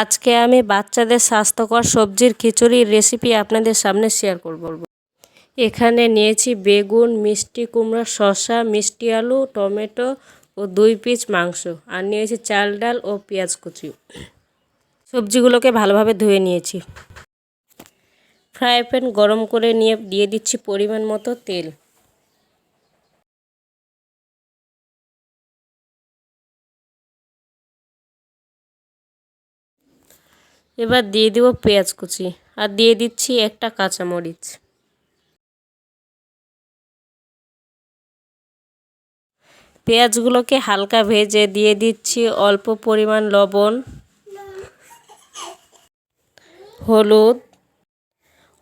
আজকে আমি বাচ্চাদের স্বাস্থ্যকর সবজির খিচুড়ির রেসিপি আপনাদের সামনে শেয়ার করব এখানে নিয়েছি বেগুন, মিষ্টি কুমড়া, শসা, মিষ্টি আলু, টমেটো ও দুই পিস মাংস। আর নিয়েছি চাল, ডাল ও পেঁয়াজ কুচি। সবজিগুলোকে ভালোভাবে ধুয়ে নিয়েছি। ফ্রাই প্যান গরম করে নিয়ে, দিয়ে দিচ্ছি পরিমাণ মতো তেল। এবার দিয়ে দিব পেঁয়াজ কুচি আর দিয়ে দিচ্ছি একটা কাঁচামরিচ। পেঁয়াজগুলোকে হালকা ভেজে দিয়ে দিচ্ছি অল্প পরিমাণ লবণ, হলুদ,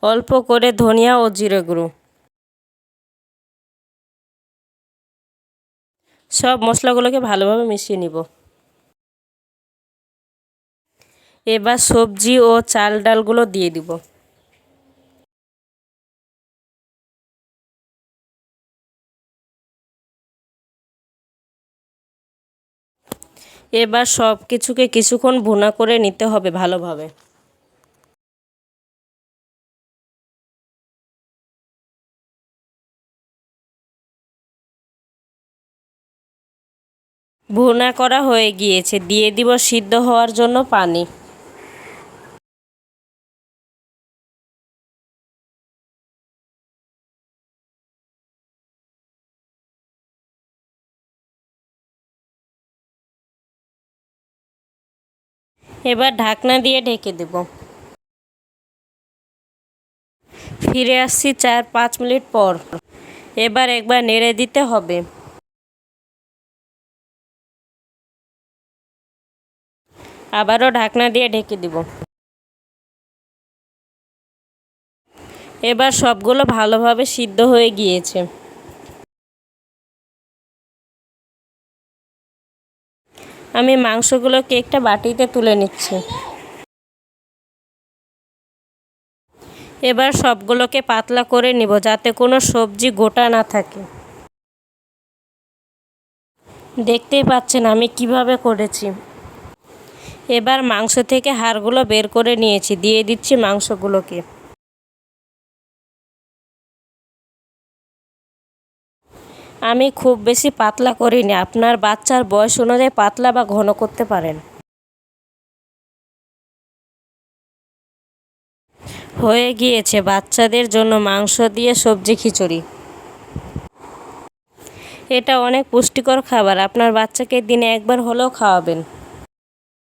অল্প করে ধনিয়া ও জিরে গুঁড়ো। সব মশলাগুলোকে ভালোভাবে মিশিয়ে নিব। এবার সবজি ও চাল ডালগুলো দিয়ে দিব। এবার সব কিছুকে কিছুক্ষণ ভুনা করে নিতে হবে ভালোভাবে। ভুনা করা হয়ে গিয়েছে, দিয়ে দিব সিদ্ধ হওয়ার জন্য পানি। এবার ঢাকনা দিয়ে ঢেকে দেব। ফিরে আসছি চার পাঁচ মিনিট পর। এবার একবার নেড়ে দিতে হবে। আবারও ঢাকনা দিয়ে ঢেকে দিব। এবার সবগুলো ভালোভাবে সিদ্ধ হয়ে গিয়েছে। আমি মাংসগুলোকে একটা বাটিতে তুলে নিচ্ছি। এবার সবগুলোকে পাতলা করে নিব যাতে কোনো সবজি গোটা না থাকে। দেখতেই পাচ্ছেন আমি কীভাবে করেছি। এবার মাংস থেকে হাড়গুলো বের করে নিয়েছি, দিয়ে দিচ্ছি মাংসগুলোকে। আমি খুব বেশি পাতলা করিনি। আপনার বাচ্চার বয়স অনুযায়ী পাতলা বা ঘন করতে পারেন। হয়ে গিয়েছে। বাচ্চাদের জন্য মাংস দিয়ে সবজি খিচুড়ি। এটা অনেক পুষ্টিকর খাবার। আপনার বাচ্চাকে দিনে একবার হলেও খাওয়াবেন।